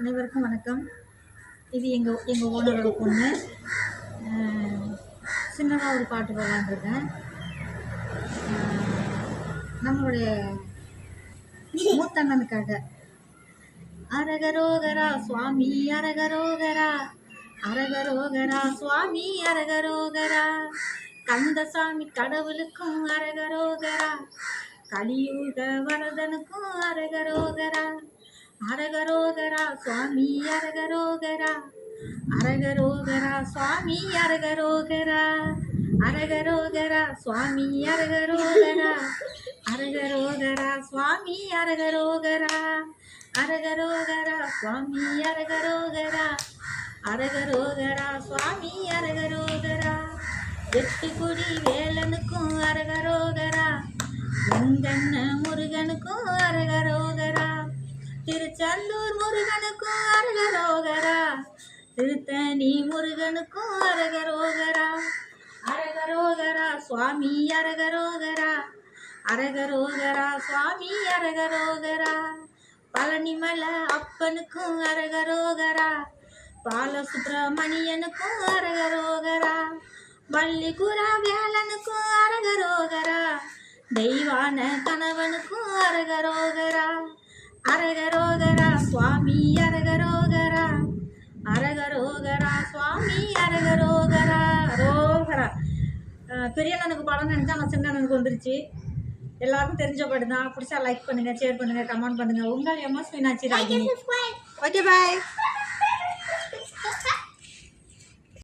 அனைவருக்கும் வணக்கம். இது எங்கள் எங்கள் ஓனரோட பொண்ணு. சின்னதாக ஒரு பாட்டு பாடலான்ருக்கேன் நம்மளுடைய மூத்தண்ணனுக்காக. அரகரோகரா சுவாமி அரகரோகரா. அரகரோகரா சுவாமி அரகரோகரா. கந்தசாமி கடவுளுக்கும் அரகரோகரா. கலியுக வரதனுக்கும் அரகரோகரா. அரகரோகரா சுவாமி அரகரோகரா. அரகரோகரா சுவாமி அரகரோகரா. அரகரோகரா சுவாமி அரகரோகரா. அரகரோகரா சுவாமி அரகரோகரா. அரகரோகரா சுவாமி அரகரோகரா. அரகரோகரா சுவாமி அரகரோகரா. வெட்டுக்குடி வேலனுக்கும் அரகரோகரா. வெங்கண்ண முருகனுக்கும் அரக திருச்செந்தூர் முருகனுக்கும் அரகரோகரா. திருத்தணி முருகனுக்கும் அரகரோகரா. அரகரோகரா சுவாமி அரகரோகரா. அரகரோகரா சுவாமி அரகரோகரா. பழனிமலை அப்பனுக்கும் அரகரோகரா. பாலசுப்ரமணியனுக்கும் அரகரோகரா. வள்ளிகுரா வேலனுக்கும் அரகரோகரா. தெய்வான கணவனுக்கும் அரகரோகரா. அரகரோகரா சுவாமி அரகரோகரா. அரகரோகரா சுவாமி அரகரோகரா. ரோகரா பெரிய அண்ணனுக்கு படம் நினச்சா நான் சின்ன அண்ணனுக்கு வந்துருச்சு. எல்லாருக்கும் தெரிஞ்ச பாட்டு தான். பிடிச்சா லைக் பண்ணுங்க ஷேர் பண்ணுங்க கமெண்ட் பண்ணுங்க. உங்கள் MS Meenakshi Ragini okay bye